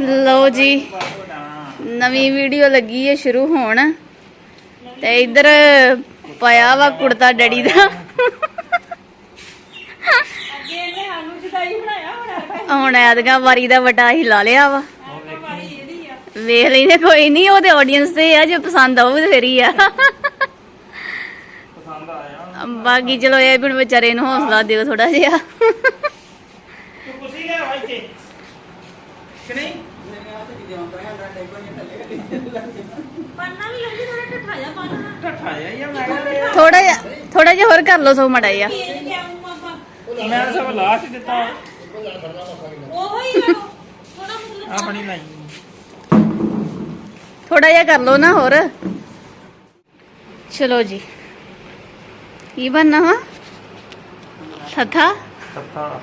ਲਓ ਜੀ ਨਵੀਂ ਵੀਡੀਓ ਲੱਗੀ ਹੈ ਸ਼ੁਰੂ ਹੋਣ। ਤੇ ਇੱਧਰ ਪਾਇਆ ਵਾ ਕੁੜਤਾ ਡੈਡੀ ਦਾ। ਹੁਣ ਐਦਗਾ ਵਾਰੀ ਦਾ ਵਟਾ ਹੀ ਲਾ ਲਿਆ ਵਾ। ਵੇਖ ਲੈਨੇ ਕੋਈ ਨਹੀਂ ਉਹਦੇ ਆਡੀਅנס ਤੇ ਆ ਜੇ ਪਸੰਦ ਆਊ ਤੇ ਫੇਰ ਹੀ ਆ। ਬਾਕੀ ਚਲੋ ਇਹ ਵੀ ਵਿਚਾਰੇ ਨੂੰ ਹੌਸਲਾ ਦਿਓ ਥੋੜਾ ਜਿਹਾ ਤੂੰ ਕੁਸੀ ਲੈ ਭਾਈ ਤੇ ਕਿ ਨਹੀਂ ਠੱਠਾ ਜਿਹਾ ਹੀ ਆ ਮੈਂ ਕਿਹਾ ਥੋੜਾ ਜਿਹਾ ਥੋੜਾ ਜਿਹਾ ਹੋਰ ਕਰ ਲਓ ਸੋ ਮੜਾ ਜਿਹਾ। ਮੈਂ ਸਭ ਲਾਸਟ ਦਿੱਤਾ। ਆਪਣੀ ਲਾਈ। ਥੋੜਾ ਜਿਹਾ ਕਰ ਲਓ ਨਾ ਹੋਰ। ਚਲੋ ਜੀ। ਕੀ ਬਣਨਾ ਵਾ? ਥੱਥਾ? ਠੱਠਾ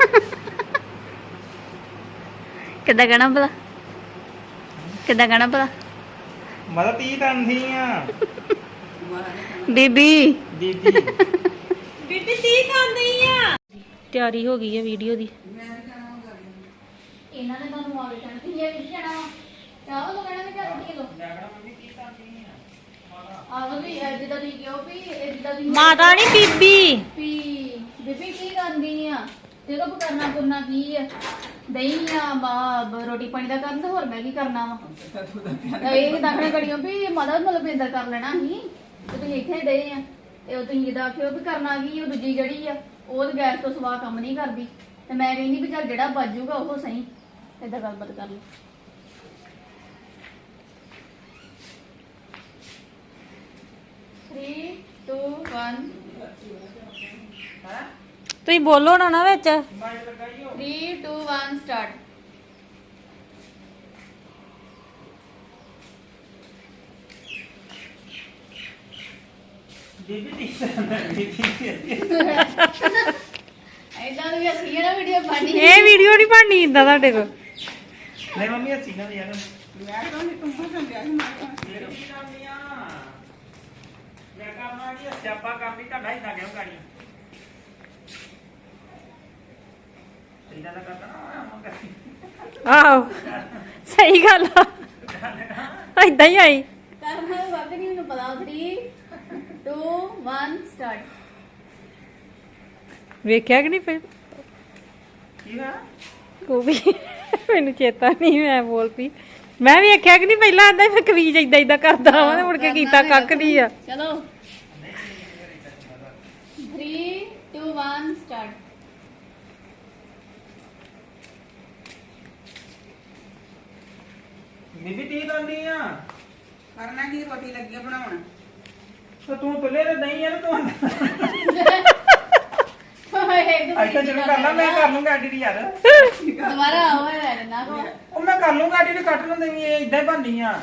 ਕਿੱਦਾਂ ਕਹਿਣਾ ਭਲਾ? ਕਿੱਦਾਂ ਕਹਿਣਾ ਭਲਾ? ਮਦਦ ਤੀ ਤਾਂ ਨਹੀਂ ਆ। ਬੀਬੀ। ਦੀਦੀ ਤਿਆਰੀ ਹੋ ਗਈ ਹੈ ਵੀਡੀਓ ਦੀ। ਇਹਨਾਂ ਨੇ ਤੁਹਾਨੂੰ ਆਵੇ ਕਹਿਣਾ ਕਿ ਇਹ ਵੀ ਜਾਣਾ ਚਾਹੋ ਲੋ ਕਹਿਣਾ ਕਿ ਰੋਟੀ ਲੋ ਆਹੋ ਵੀ ਇਹ ਜਿੱਦਾਂ ਤੁਸੀਂ ਕਿਹਾ ਵੀ ਇਹ ਜਿੱਦਾਂ ਤੁਸੀਂ ਮਾਤਾ ਨਹੀਂ ਬੀਬੀ। ਬੀਬੀ ਕੀ ਕਰਦੀ ਆ? ਤੇ ਕੋ ਕਰਨਾ ਕਰਨਾ ਕੀ ਆ? ਦਹੀਂ ਆ ਬਾ ਰੋਟੀ ਪਾਣੀ ਦਾ ਕਰਨ ਤੇ ਹੋਰ ਮੈਂ ਕੀ ਕਰਨਾ ਵਾ? ਇਹ ਦਾਖਣੇ ਕੜੀਆਂ ਵੀ ਮਦਦ ਮਤਲਬ ਇੰਦਰ ਕਰ ਲੈਣਾ ਸੀ। ਤੇ ਤੁਸੀਂ ਇੱਥੇ ਦੇ ਆ। ਤੇ ਉਹ ਤੁਸੀਂ ਜਿੱਦਾਂ ਆਖਿਓ ਵੀ ਕਰਨਾ ਕੀ ਉਹ ਦੂਜੀ ਜਿਹੜੀ ਆ ਉਹ ਤੇ ਗੈਸ ਤੋਂ ਸਵਾ ਕੰਮ ਨਹੀਂ ਕਰਦੀ। ਤੇ ਮੈਂ ਕਹਿੰਦੀ ਵੀ ਚੱਲ ਜਿਹੜਾ ਬਾਜੂਗਾ ਉਹ ਸਹੀ। ਏਦਾਂ ਗੱਲਬਾਤ ਕਰ ਲਓ one. ਤੁਸੀਂ ਬੋਲੋ ਨਾ ਨਾ ਵਿੱਚ। Three, two, one, start. ਦੀ ਦੀ ਅਸੀਂ ਵੀਡੀਓ ਪਾਣੀ ਇਹ ਵੀਡੀਓ ਨਹੀਂ ਬਣਨੀ ਇਦਾਂ ਤੁਹਾਡੇ ਕੋਲ। ਨਹੀਂ ਮੰਮੀ ਅਸੀਂ ਨਾ ਯਾਰ। ਮੈਂ ਕਰਨਾ ਕੀ ਸਿਆਪਾ ਕਰਨੀ ਤੁਹਾਡਾ ਹੀ ਨਾ ਕਿਉਂ ਗਾੜੀ ਇਦਾਂ ਦਾ ਕਰਦਾ ਨਾ ਮੈਂ ਕਰੀ ਆਹੋ ਸਹੀ ਗੱਲ ਆ। ਇਦਾਂ ਹੀ ਆਈ ਕਰਨਾ ਵਕਤ ਨਹੀਂ ਮੈਨੂੰ ਪਤਾ 3 2 1 ਸਟਾਰਟ ਵੇਖਿਆ ਕਿ ਨਹੀਂ ਫਿਰ? ਕੀ ਹੋਇਆ ਵੀ ਮੈਨੂੰ ਚੇਤਾ ਨਹੀਂ ਮੈਂ ਬੋਲ ਪਈ ਮੈਂ ਵੀ ਵੇਖਿਆ ਕਿ ਨਹੀਂ ਪਹਿਲਾਂ ਆਂਦਾ ਫਿਰ ਕਵੀਜ ਇਦਾਂ ਇਦਾਂ ਕਰਦਾ ਵਾ ਤੇ ਮੁੜ ਕੇ ਕੀਤਾ ਕੱਖ ਨਹੀਂ ਆ। ਚਲੋ। 3 2 1 ਸਟਾਰਟ ਬੀਬੀ ਤੀ ਦੰਦੀ ਆ। ਕਰਨਾ ਕੀ ਰੋਟੀ ਲੱਗੀ ਬਣਾਉਣ? ਤੇ ਤੂੰ ਤੁਲੇ ਤੇ ਨਹੀਂ ਆ ਨਾ ਤੂੰ ਦੁਬਾਰਾ ਅੱਜ ਤਾਂ ਸ਼ੁਰੂ ਕਰ ਲਾ ਮੈਂ ਕਰ ਲੂੰਗਾ ਦੀ ਯਾਰ। ਹੋਇਆ ਨਾ ਕੋ। ਉਹ ਮੈਂ ਕਰ ਲੂੰਗਾ ਦੀ ਕੱਟ ਨੂੰ ਦੇਣੀ ਇਹ ਇਦਾਂ ਹੀ ਬਣਨੀ ਆ।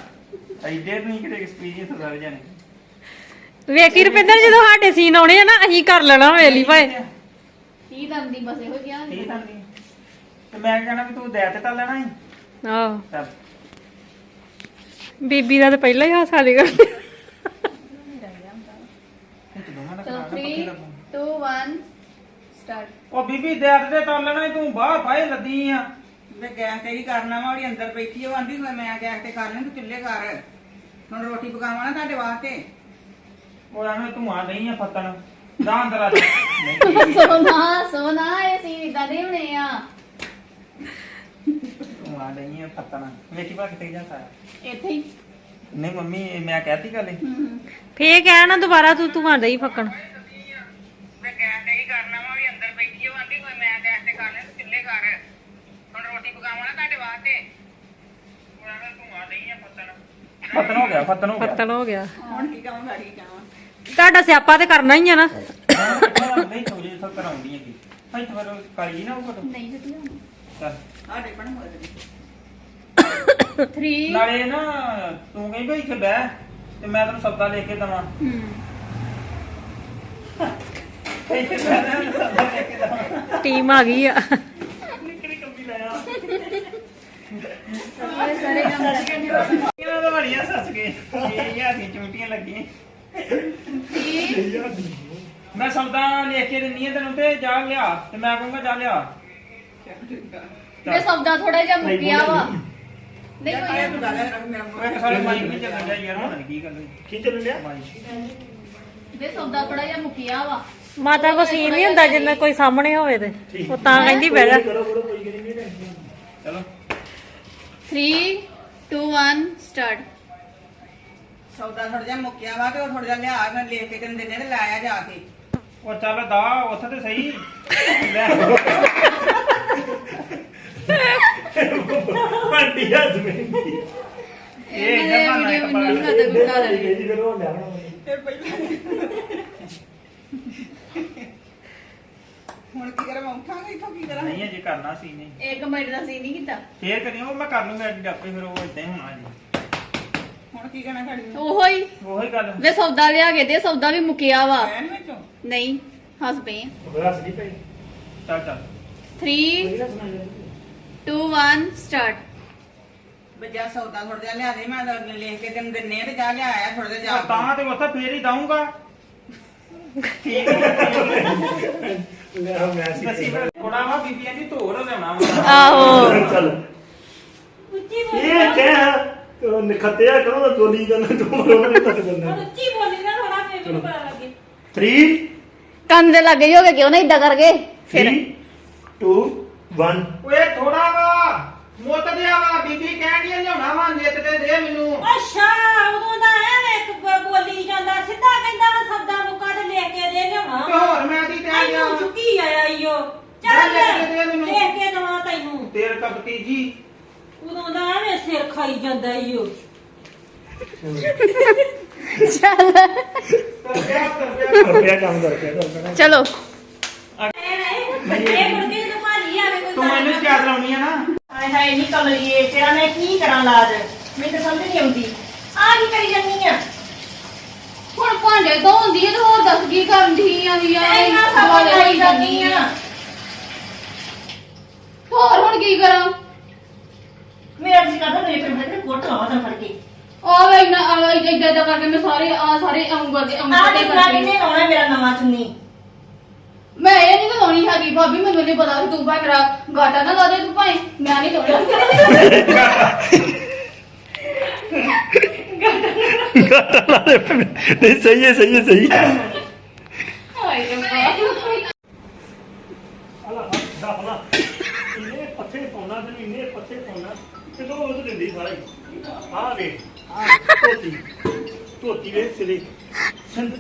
ਐਡੇ ਨਹੀਂ ਕਿਤੇ ਐਕਸਪੀਰੀਅੰਸ ਸਾਰੇ ਜਾਣੇ। ਵੇਖੀ ਰੁਪਿੰਦਰ ਜਦੋਂ ਸਾਡੇ ਸੀਨ ਆਉਣੇ ਆ ਨਾ ਅਸੀਂ ਕਰ ਲੈਣਾ ਵੇਲੀ ਭਾਏ ਕੀ ਦੰਦੀ ਬਸ ਇਹੋ ਗਿਆ ਤੀ ਦੰਦੀ ਤੇ ਮੈਂ ਕਹਿਣਾ ਵੀ ਤੂੰ ਦੇ ਤੇ ਤਾਂ ਲੈਣਾ ਹੀ। ਆਹੋ। ਚੱਲ। ਬੀਬੀ ਦਾ ਤਾਂ ਪਹਿਲਾਂ ਹੀ ਹਾਸਾ ਨਿਕਲ ਇਹ ਚ ਦੋਵਾਂ ਦਾ ਚਲੋ ਕਰਾਉਣਾ, ਪੱਕੀ 3 ਲੱਗੂ। 2 1 ਸਟਾਰਟ ਉਹ ਬੀਬੀ ਦੇ ਤੇ ਲੈਣਾ ਤੂੰ ਬਾਹਰ ਪਾਏ ਲੱਦੀ ਆ। ਮੈਂ ਗੈਸ ਤੇ ਹੀ ਕਰਨਾ ਵਾ ਉਹਦੀ ਅੰਦਰ ਬੈਠੀ ਆ ਆਂਦੀ ਮੈਂ ਗੈਸ ਤੇ ਕਰ ਲੈਂ ਤੂੰ ਚੁੱਲ੍ਹੇ ਕਰ ਹੁਣ ਰੋਟੀ ਪਕਾਵਾਂ ਨਾ ਤੁਹਾਡੇ ਵਾਸਤੇ। ਉਹ ਐਵੇਂ ਤੂੰ ਆ ਨਹੀਂ ਆ ਫੱਤਣ ਦਾ ਅੰਦਰ ਆ ਜਾ। ਸੋਨਾ ਸੋਨਾ ਇਹ ਸੀ ਇਦਾਂ ਦੇ ਹੋਣੇ ਆ। ਤੂੰ ਆ ਨਹੀਂ ਆ ਫੱਤਣ ਵੇਖੀ ਪਾ ਕਿੱਥੇ ਜਾਂਦਾ ਇੱਥੇ ਹੀ। ਨਹੀਂ ਮੰਮੀ ਇਹ ਮੈਂ ਕਹਿਤੀ ਗੱਲ ਇਹ। ਫੇਰ ਕਹਿ ਨਾ ਦੁਬਾਰਾ ਤੂੰ ਤੂੰ ਆਂਦਾ ਹੀ ਫੱਕਣ। ਮੈਂ ਗੈਸ ਤੇ ਹੀ ਕਰਨਾ ਵਾ ਉਹਦੀ ਅੰਦਰ ਬੈਠੀ ਆ ਆਂਦੀ ਮੈਂ ਗੈਸ ਤੇ ਕਰ ਲੈਂ ਤੂੰ ਚੁੱਲ੍ਹੇ ਕਰ ਹੁਣ ਰੋਟੀ ਪਕਾਵਾਂ ਨਾ ਤੁਹਾਡੇ ਵਾਸਤੇ। ਹੁਣ ਐਵੇਂ ਤੂੰ ਆ ਨਹੀਂ ਆ ਫੱਤਣ ਫੱਤਣ ਹੋ ਗਿਆ ਫੱਤਣ ਹੋ ਗਿਆ। ਫੱਤਣ ਹੋ ਗਿਆ। ਹੁਣ ਕੀ ਕਹਾਂ ਗਾੜੀ ਕਹਾਂ ਤੁਹਾਡਾ ਸਿਆਪਾ ਤੇ ਕਰਨਾ ਹੀ ਆ ਨਾ। ਨਹੀਂ ਤੋਜੇ ਸਭ ਕਰਾਉਂਦੀ ਹੈਗੀ। ਭਾਈ ਤੁਹਾਨੂੰ ਕਾਲੀ ਨਾ ਉਹ ਕਦੋਂ? ਨਹੀਂ ਛੁੱਟੀ ਹੋਣੀ। ਚੱਲ। ਸਾਡੇ ਬਣ ਹੋ ਜਾਣੀ 3 ਨਾਲੇ ਨਾ ਤੂੰ ਕਹੀਂ ਭਾਈ ਇੱਥੇ ਬਹਿ ਤੇ ਮੈਂ ਤੈਨੂੰ ਸਬਦਾ ਲੈ ਕੇ ਦਵਾਂ। ਇੱਥੇ ਬਹਿ ਮੈਂ ਸਬਦਾ ਲੈ ਕੇ ਦਵਾਂ। ਟੀਮ ਆ ਗਈ ਆ। ਨਿਕਲੀ ਕੰਬੀ ਲੈ ਆ। ਸਾਰੇ ਸਾਰੇ ਕੰਮ ਕਰਨੇ ਇਹਨਾਂ ਦਾ ਬੜੀਆਂ ਸੱਸ ਗਏ ਇਹ ਯਾਰ ਦੀ ਚੂਟੀਆਂ ਲੱਗੀਆਂ। ਮੈਂ ਸਬਦਾ ਲੈ ਕੇ ਦਿੰਨੀ ਆ ਤੈਨੂੰ ਤੇ ਜਾ ਲਿਆ ਤੇ ਮੈਂ ਕਹੂੰਗਾ ਜਾ ਲਿਆ। ਇਹ ਸੌਦਾ ਥੋੜਾ ਜਿਹਾ ਮੁੱਕਿਆ ਵਾ। ਨਹੀਂ ਕੋਈ ਇਹ ਤੂੰ ਗੱਲ ਰੱਖ ਮੇਰਾ ਮੂੰਹ ਓਏ ਸਾਡੇ ਮਾਈਕ ਨਹੀਂ ਚੱਲਣ ਡਿਆ ਯਾਰ। ਪਤਾ ਨਹੀਂ ਕੀ ਗੱਲ ਹੋਈ? ਕੀ ਚੱਲਣ ਡਿਆ? ਦੇ ਸੌਦਾ ਥੋੜਾ ਜਿਹਾ ਮੁੱਕਿਆ ਵਾ। ਮਾਤਾ ਕੋ ਸੀਨ ਨਹੀਂ ਹੁੰਦਾ ਜਿੰਨਾ ਕੋਈ ਸਾਹਮਣੇ ਹੋਵੇ ਤੇ। ਉਹ ਤਾਂ ਕਹਿੰਦੀ ਬਹਿ ਜਾ। ਕਰੋ ਕਰੋ ਕੋਈ ਗੱਲ ਨਹੀਂ ਚਲੋ। 3 2 1 ਸਟਾਰਟ ਸੌਦਾ ਥੋੜਾ ਜਿਹਾ ਮੁੱਕਿਆ ਵਾ ਤੇ ਉਹ ਥੋੜਾ ਜਿਹਾ ਲਿਆ ਮੈਂ ਲੈ ਕੇ ਤੈਨੂੰ ਦਿੰਦੇ ਤੇ ਲਾਇਆ ਜਾ ਕੇ। ਉਹ ਚੱਲ ਦਾ ਉੱਥੇ ਤੇ ਸਹੀ। ਲੈ। ਪੰਡੀ ਹੱਸ ਮਹਿੰਦੀ ਇਹ ਜਮਾ ਨਾ ਵੀਡੀਓ ਮੈਨੂੰ ਨਹੀਂ ਲੱਗਦਾ ਕੋਈ ਕਾਲ ਇਹ ਜੀ ਕਰੋ ਲਿਆਣਾ ਹੁਣ ਕੀ ਕਰਾਂ ਮੈਂ ਉੱਠਾਂਗਾ ਇੱਥੋਂ ਕੀ ਕਰਾਂ? ਨਹੀਂ ਅਜੇ ਕਰਨਾ ਸੀ ਨਹੀਂ। ਇੱਕ ਮਿੰਟ ਦਾ ਸੀ ਨਹੀਂ ਕੀਤਾ। ਫੇਰ ਕਰਿਓ ਉਹ ਮੈਂ ਕਰ ਲੂੰਗਾ ਐਡਿਟ ਆਪੇ ਫਿਰ ਉਹ ਇਦਾਂ ਹੀ ਹੋਣਾ ਜੀ। ਹੁਣ ਕੀ ਕਰਨਾ ਖੜੀ ਉਹੋ। ਹੀ ਉਹੀ ਗੱਲ। ਵੇ ਸੌਦਾ ਲਿਆ ਕੇ ਦੇ ਸੌਦਾ ਵੀ ਮੁੱਕਿਆ ਵਾ। ਐਨ ਵਿੱਚੋਂ? ਨਹੀਂ ਹੱਸ ਪਏ ਬਸ ਨਹੀਂ ਪਈ। ਚੱਲ ਚੱਲ। 3 2 1 ਸਟਾਰਟ ਬੱਜਾ ਸੌਦਾ ਥੋੜਾ ਜਿਹਾ ਲਿਆ ਦੇ ਮੈਂ ਤਾਂ ਲੈ ਕੇ ਤੈਨੂੰ ਦਿੰਨੇ ਤੇ ਜਾ ਲਿਆਇਆ ਥੋੜਾ ਜਿਹਾ ਜਾ ਉਹ ਕੇ। ਤਾਂ ਤੇ ਉੱਥੇ ਫੇਰ ਹੀ ਦਊਂਗਾ। ਠੀਕ ਹੈ ਲੈ ਮੈਂ ਸੀ ਅਸੀਂ ਫਿਰ ਥੋੜਾ ਵਾ ਬੀਬੀਆਂ ਦੀ ਧੋਰ ਲਿਆਉਣਾ ਵਾ। ਆਹੋ। ਚੱਲ। ਇਹ ਕਹਿ ਨਿਖਤਿਆ ਕਰੋ ਤਾਂ ਗੋਲੀ ਕਰਨਾ ਤੂੰ ਉਹਨਾਂ ਨੇ ਤੱਕ ਬੰਦਾ ਉੱਚੀ ਬੋਲੀ ਨਾ ਥੋੜਾ ਫੇਰ ਮੈਨੂੰ ਪਤਾ ਲੱਗੇ। 3 ਕੰਨ ਦੇ ਲੱਗੇ ਹੀ ਹੋ ਗਏ ਕਿਉਂ ਨਾ ਇਦਾਂ ਕਰਕੇ? ਫਿਰ 3 2 1 ਓਏ ਥੋੜਾ ਵਾ ਮੁੱਤ ਦਿਆ ਵਾ ਬੀਬੀ ਕਹਿੰਦੀ ਲਿਆਉਣਾ ਵਾ ਨਿੱਤ ਤੇ ਦੇ ਮੈਨੂੰ। ਅੱਛਾ ਉਦੋਂ ਦਾ ਐਵੇਂ ਇੱਕ ਬ- ਬੋਲੀ ਜਾਂਦਾ ਸਿੱਧਾ ਕਹਿੰਦਾ ਵਾ ਸਬਦਾ ਮੁੱਕਾ ਤੇ ਲੈ ਕੇ ਦੇ ਲਿਆਉਣਾ ਤੇ ਹੋਰ ਮੈਂ ਕੀ ਕਹਿ ਗਿਆ ਤੈਨੂੰ ਚੁੱਕੀ ਆਇਆ ਈਓ ਜਾ ਚੱਲ ਲੈ ਕੇ ਦੇ ਮੈਨੂੰ। ਲੈ ਕੇ ਦਵਾ ਤੈਨੂੰ। ਤੇਰ ਕਪਤੀ ਜੀ ਉਦੋਂ ਦਾ ਐਵੇਂ ਸਿਰ ਖਾਈ ਜਾਂਦਾ ਈਓ ਚੱਲ। ਕਰ ਗਿਆ ਕਰ ਗਿਆ ਰੁਪਿਆ ਕੰਮ ਕਰਕੇ ਕਰਨਾ ਚਲੋ। ਇਹ ਮੁੜ ਕੇ ਜਦੋਂ ਭਾਜੀ ਆਵੇ ਕੋਈ ਤੂੰ ਮੈਨੂੰ ਯਾਦ ਲਾਉਣੀ ਆ ਨਾ। ਹਾਏ ਹਾਏ ਨੀ ਕਮਲੀਏ ਤੇਰਾ ਮੈਂ ਕੀ ਕਰਾਂ ਲਾਜ? ਮੈਨੂੰ ਤਾਂ ਸਮਝ ਨਹੀਂ ਆਉਂਦੀ। ਆ ਕੀ ਕਰੀ ਜੰਨੀ ਆ? ਹੁਣ ਭਾਂਡੇ ਧੋਂਦੀ ਹੈ ਤੇ ਹੋਰ ਦੱਸ ਕੀ ਕਰਦੀ ਆ ਵੀ ਆ ਇੰਨਾ ਸਭ ਲਾਈ ਜਾਂਦੀ ਆ। ਹੋਰ ਹੁਣ ਕੀ ਕਰਾਂ? ਮੇਰਾ ਜੀ ਕਰਦਾ ਮੇਰੇ ਕੋਲ ਮੇਰੇ ਕੋਟ ਲਾਵਾ ਤਾਂ ਫੜ ਕੇ। ਆ ਵੇ ਇੰਨਾ ਏਦਾਂ ਕਰਕੇ ਮੈਂ ਸਾਰੇ ਆ ਸਾਰੇ ਆਉਂਗਾ ਕੇ ਆ ਆਉਂਗਾ ਤੇ ਕਰਕੇ। ਨੇ ਲਾਉਣਾ ਮੇਰਾ ਨਵਾਂ ਚੁੰਨੀ? ਮੈਂ ਇਹ ਨਹੀਂ ਲਾਉਣੀ ਹੈਗੀ ਭਾਬੀ ਮੈਨੂੰ ਨਹੀਂ ਪਤਾ ਕਿ ਤੂੰ ਭਾਵੇਂ ਮੇਰਾ ਗਾਟਾ ਨਾ ਲਾ ਦੇ ਤੂੰ ਭਾਵੇਂ ਮੈਂ ਨਹੀਂ ਲਾਉਣਾ ਨਹੀਂ ਸਹੀ ਹੈ ਸਹੀ ਹੈ ਸਹੀ ਹੈ। ਹਾਏ ਰੱਬਾ। ਹਲਾ ਹਲਾ ਇਹਨੇ ਪੱਥੇ ਪਾਉਣਾ ਤੈਨੂੰ ਇਹਨੇ ਪੱਥੇ ਪਾਉਣਾ ਤੇ ਤੂੰ ਉਹ ਦਿੰਦੀ ਸਾਰਾ ਹੀ। ਆ ਵੇ ਆ ਧੋਤੀ ਧੋਤੀ ਵੇ ਸਿਰੇ। ਸੰਦ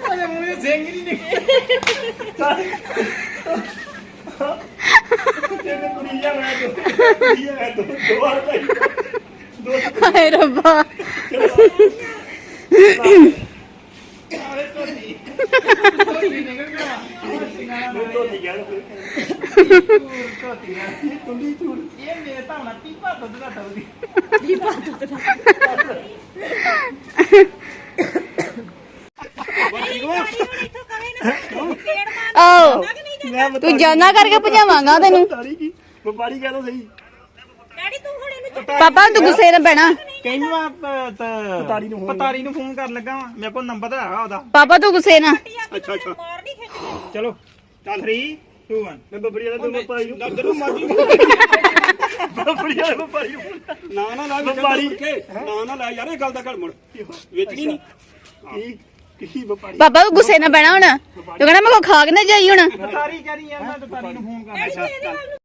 ਉਹਦੇ ਮੂੰਹ ਦੇ ਸਿੰਘ ਨਹੀਂ ਨਿਕਲੇ ਤੇਰੇ ਕੁੜੀ ਜਾ ਮੈਂ ਦੋ ਕੁੜੀ ਜਾ ਮੈਂ ਦੋ ਦੋ ਆ ਗਈ ਦੋ ਹਾਏ ਰੱਬਾ। ਆਲੇ ਧੋਤੀ। ਧੋਤੀ ਨਿਕਲ ਗਿਆ। ਧੋਤੀ ਗਿਆ ਧੋਤੀ ਕੁੰਡੀ ਚੂੜ ਇਹ ਮੇਰੇ ਤਾਂ ਹੁਣ ਪੀਪਾ ਦੁੱਧ ਦਾ ਦਊਗੀ ਆਓ ਤੂੰ ਜਾਨਾ ਕਰਕੇ ਭਜਾਵਾਂਗਾ ਤੈਨੂੰ। ਵਪਾਰੀ ਕਹਿ ਦੋ ਸਹੀ ਡੈਡੀ ਤੂੰ ਹੁਣ ਇਹਨੂੰ ਪਾਪਾ ਤੂੰ ਗੁੱਸੇ ਨਾਲ ਪੈਣਾ। ਕਹਿੰਦਾ ਆ ਪਤਾਰੀ ਨੂੰ ਪਤਾਰੀ ਨੂੰ ਫੋਨ ਕਰਨ ਲੱਗਾ ਵਾਂ। ਮੇਰੇ ਕੋਲ ਨੰਬਰ ਤਾਂ ਹੈਗਾ ਉਹਦਾ। ਪਾਪਾ ਤੂੰ ਗੁੱਸੇ ਨਾਲ ਅੱਛਾ ਅੱਛਾ। ਮਾਰ ਨਹੀਂ ਖਿੱਚ ਚਲੋ। ਚੱਲ 3 2 1 ਮੈਂ ਬੱਬਰੀ ਵਾਲਾ ਤੇ ਵਪਾਰੀ ਨੂੰ ਜਦੋਂ ਮਰਜ਼ੀ ਬੱਬਰੀ ਵਾਲਾ ਵਪਾਰੀ ਨੂੰ ਨਾ ਨਾ ਲਾ ਵਪਾਰੀ ਨਾ ਨਾ ਲੈ ਯਾਰ ਇਹ ਗੱਲ ਦਾ ਘੜ ਮੁੜ। ਵੇਚਣੀ ਨਹੀਂ। ਕੀ ਕੀ ਵਪਾਰੀ ਪਾਪਾ ਤੂੰ ਗੁੱਸੇ ਨਾਲ ਪੈਣਾ ਹੁਣ। ਤੂੰ ਕਹਿੰਦਾ ਮੈਂ ਕੋ ਖਾ ਕੇ ਨਾ ਜਾਈ ਹੁਣ। ਪਤਾਰੀ ਕਰੀ ਮੈਂ ਪਤਾਰੀ ਨੂੰ ਫੋਨ ਕਰਨਾ